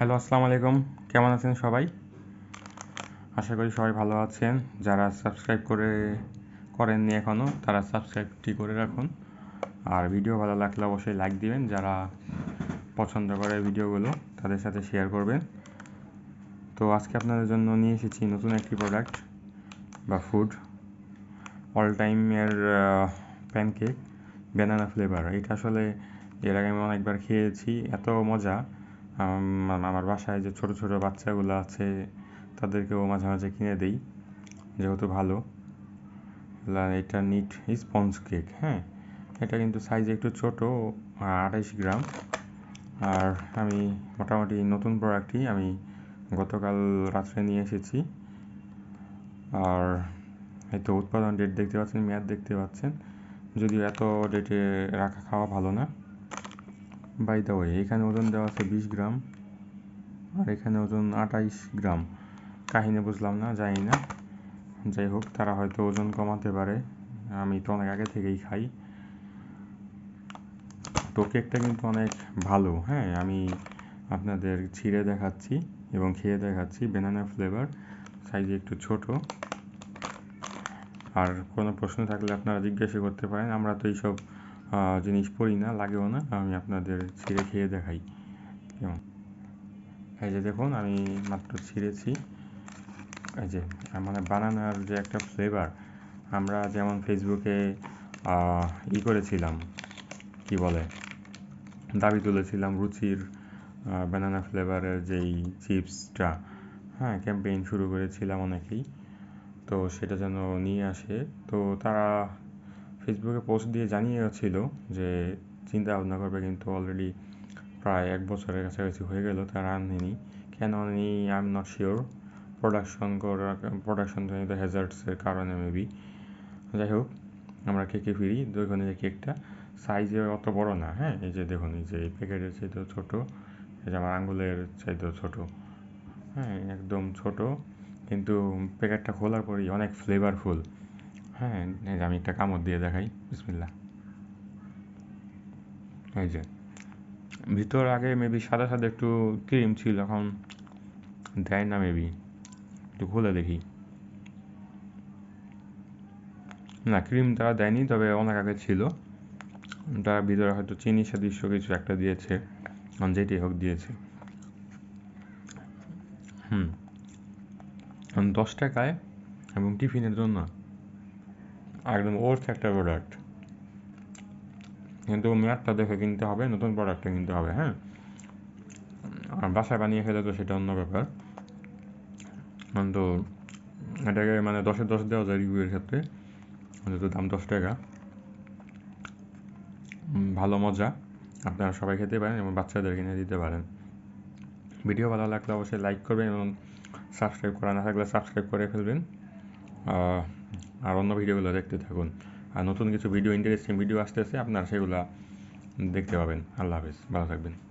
Hello আসসালামু আলাইকুম। কেমন আছেন সবাই? আশা করি সবাই ভালো আছেন। যারা সাবস্ক্রাইব করে করেননি এখনও তারা সাবস্ক্রাইবটি করে রাখুন। আর ভিডিও ভালো লাগলে অবশ্যই লাইক দিবেন। যারা পছন্দ করে ভিডিওগুলো তাদের সাথে শেয়ার করবেন। তো আজকে আপনাদের জন্য নিয়ে এসেছি নতুন একটি প্রোডাক্ট বা ফুড অল টাইমের প্যানকেক ব্যানানা ফ্লেভার এটা আসলে এর আগে আমি অনেকবার খেয়েছি। এত মজা। আমার বাসায় যে ছোট ছোট বাচ্চাগুলো আছে, তাদেরকেও মাঝে মাঝে কিনে দিই, যেহেতু ভালো। এটা নিট স্পঞ্জ কেক হ্যাঁ? এটা কিন্তু সাইজ একটু ছোট আড়াইশ গ্রাম। আর আমি মোটামুটি নতুন প্রোডাক্টই আমি গতকাল রাত্রে নিয়ে এসেছি। আর এই তো উৎপাদন ডেট দেখতে পাচ্ছেন, মেয়াদ দেখতে পাচ্ছেন। যদিও এত ডেটে রাখা, খাওয়া ভালো না। বাই দা ওয়ে এখানে ওজন দেওয়া আছে বিশ গ্রাম, আর এখানে ওজন আঠাইশ গ্রাম। কাহিনী বুঝলাম না, জানি না। যাই হোক, তারা হয়তো ওজন কমাতে পারে। আমি তো অনেক আগে থেকেই খাই। তো কেকটা কিন্তু অনেক ভালো হ্যাঁ? আমি আপনাদের ছিঁড়ে দেখাচ্ছি এবং খেয়ে দেখাচ্ছি বেনানা ফ্লেভার সাইজে একটু ছোট। আর কোনো প্রশ্ন থাকলে আপনারা জিজ্ঞাসা করতে পারেন। আমরা তো এইসব জিনিস পড়ি না, লাগেও না, আমি আপনাদের ছিঁড়ে খেয়ে দেখাই। কেমন? এই যে দেখুন, আমি মাত্র ছিঁড়েছি। এই যে মানে বানানার যে একটা ফ্লেভার আমরা যেমন ফেসবুকে ই করেছিলাম, কি বলে, দাবি তুলেছিলাম রুচির ব্যানানা ফ্লেভারের যেই চিপসটা হ্যাঁ ক্যাম্পেইন শুরু করেছিলাম অনেকেই। তো সেটা যেন নিয়ে আসে। তো তারা ফেসবুকে পোস্ট দিয়ে জানিয়েছিল যে চিন্তা ভাবনা করবে কিন্তু অলরেডি প্রায় এক বছরের কাছাকাছি হয়ে গেল, তারা আনেনি। কেন আনেনি? I am not sure production করা প্রোডাকশন জনিত হ্যাজার্ডসের কারণে মেবি যাই হোক, আমরা কেকে ফিরি, দেখুন যে কেকটা। সাইজে অত বড় না হ্যাঁ? এই যে দেখুন, এই যে এই প্যাকেটের চাইতেও ছোটো, এই যে আমার আঙ্গুলের চাইতেও ছোটো। হ্যাঁ একদম ছোট। কিন্তু প্যাকেটটা খোলার পরেই অনেক ফ্লেভারফুল হ্যাঁ এই যে আমি একটা কামড় দিয়ে দেখাই বিসমিল্লা এই যে, ভিতর আগে মেবি সাদা সাদা একটু ক্রিম ছিল, এখন দেয় না মেবি একটু খুলে দেখি। না ক্রিম তারা দেয়নি, তবে অনেক আগে ছিল। তারা ভিতরে হয়তো চিনি সাদৃশ্য কিছু একটা দিয়েছে যেটি হোক দিয়েছে। হুম, দশ টাকায় এবং টিফিনের জন্য। একদম ওর্থ একটা প্রোডাক্ট কিন্তু মেয়াদটা দেখে কিনতে হবে, নতুন প্রোডাক্টটা কিনতে হবে হ্যাঁ? আর বাসায় বানিয়ে খেলে তো সেটা অন্য ব্যাপার। কিন্তু এটাকে মানে দশে দশ দেওয়া যায় রিভিউয়ের ক্ষেত্রে, যেহেতু দাম দশ টাকা। ভালো মজা, আপনারা সবাই খেতে পারেন এবং বাচ্চাদের কিনে দিতে পারেন। ভিডিও ভালো লাগলে অবশ্যই লাইক করবেন এবং সাবস্ক্রাইব করা না থাকলে সাবস্ক্রাইব করে ফেলবেন। আর অন্য ভিডিওগুলো দেখতে থাকুন। আর নতুন কিছু ভিডিও ইন্টারেস্টিং ভিডিও আসতেছে, আপনারা সেগুলো দেখতে পাবেন। আল্লাহ হাফেজ, ভালো থাকবেন।